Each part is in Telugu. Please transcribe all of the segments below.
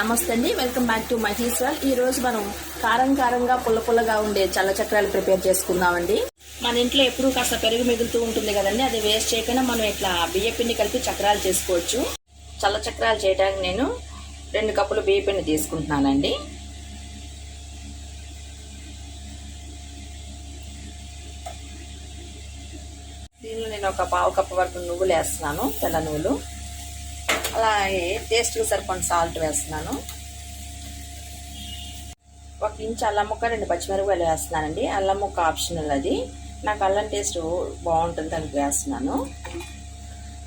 నమస్తే అండి. వెల్కమ్ బ్యాక్ టు మహీశ్వర్ ఈ రోజు మనం కారం కారంగా పుల్ల పుల్లగా ఉండే చల్ల చక్రాలు ప్రిపేర్ చేసుకుందామండి. మన ఇంట్లో ఎప్పుడూ కాస్త పెరుగు మిగులుతూ ఉంటుంది కదండి. అది వేస్ట్ చేయకుండా మనం ఇట్లా బియ్య పిండి కలిపి చక్రాలు చేసుకోవచ్చు. చల్ల చక్రాలు చేయడానికి నేను రెండు కప్పులు బియ్య పిండి తీసుకుంటున్నానండి. దీనిలో నేను ఒక పావు కప్పు వరకు నువ్వులు వేస్తున్నాను తెల్ల నువ్వులు. అలాగే టేస్ట్కి సరిపడిన సాల్ట్ వేస్తున్నాను. ఒక ఇంచు అల్లం ముక్క రెండు పచ్చిమిరపకాయలు వేస్తున్నానండి. అల్లం ముక్క ఆప్షనల్ అది. నాకు అల్లం టేస్ట్ బాగుంటుంది దానికి వేస్తున్నాను.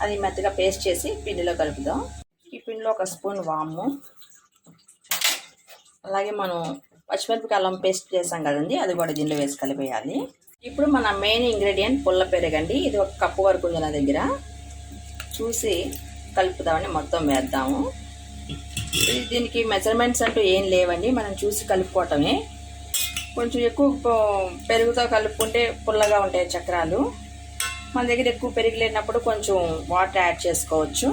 అది మెత్తగా పేస్ట్ చేసి పిండిలో కలుపుదాం. ఈ పిండిలో ఒక స్పూన్ వాము. అలాగే మనం పచ్చిమిరపకాయ అల్లం పేస్ట్ చేసాం కదండి అది కూడా దీనిలో వేసి కలిపేయాలి. ఇప్పుడు మన మెయిన్ ఇంగ్రీడియంట్ పుల్ల పెరగండి. ఇది ఒక కప్పు వరకు ఉంది నా దగ్గర. చూసి కలుపుదామని మొత్తం వేద్దాము. దీనికి మెజర్మెంట్స్ అంటూ ఏం లేవండి మనం చూసి కలుపుకోవటమే. కొంచెం ఎక్కువ పెరుగుతో కలుపుకుంటే పుల్లగా ఉంటాయి చక్రాలు. మన దగ్గర ఎక్కువ పెరుగు లేనప్పుడు కొంచెం వాటర్ యాడ్ చేసుకోవచ్చు.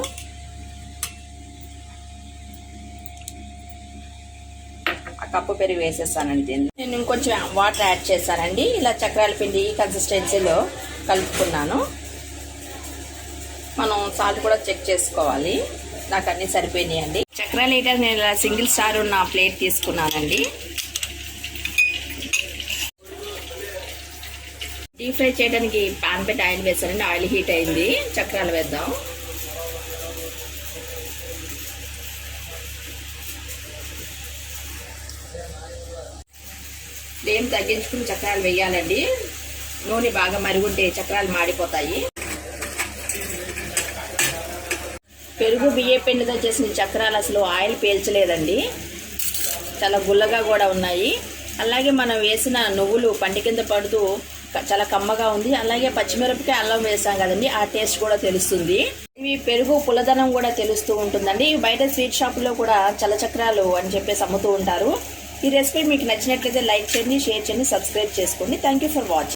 ఆ కప్పు పెరుగు వేసేస్తానండి దీన్ని. నేను ఇంకొంచెం వాటర్ యాడ్ చేశానండి ఇలా చక్రాల పిండి ఈ కన్సిస్టెన్సీలో కలుపుకున్నాను. మనం సాల్ట్ కూడా చెక్ చేసుకోవాలి. నాకు అన్నీ సరిపోయినాయండి చక్రాలు లీటర్ నేను ఇలా సింగిల్ స్టార్ ఉన్న ప్లేట్ తీసుకున్నానండి. డీప్ ఫ్రై చేయడానికి పాన్ పెట్టి ఆయిల్ వేసానండి. ఆయిల్ హీట్ అయింది. చక్రాలు వేద్దాం. దేని తగ్గించుకుని చక్రాలు వేయాలండి. నూనె బాగా మరుగుంటే చక్రాలు మాడిపోతాయి. పెరుగు బియ్య పిండితో చేసిన చక్రాలు అసలు ఆయిల్ పీల్చలేదండి. చాలా గుల్లగా కూడా ఉన్నాయి. అలాగే మనం వేసిన నువ్వులు పంటి కింద పడుతూ చాలా కమ్మగా ఉంది. అలాగే పచ్చిమిరపకాయ అల్లం వేసాం కదండి ఆ టేస్ట్ కూడా తెలుస్తుంది. ఇవి పెరుగు పుల్లదనం కూడా తెలుస్తూ ఉంటుందండి. బయట స్వీట్ షాపులో కూడా చలచక్రాలు అని చెప్పేసి అమ్ముతూ ఉంటారు. ఈ రెసిపీ మీకు నచ్చినట్లయితే లైక్ చేయండి షేర్ చేయండి సబ్స్క్రైబ్ చేసుకోండి. Thank you for watching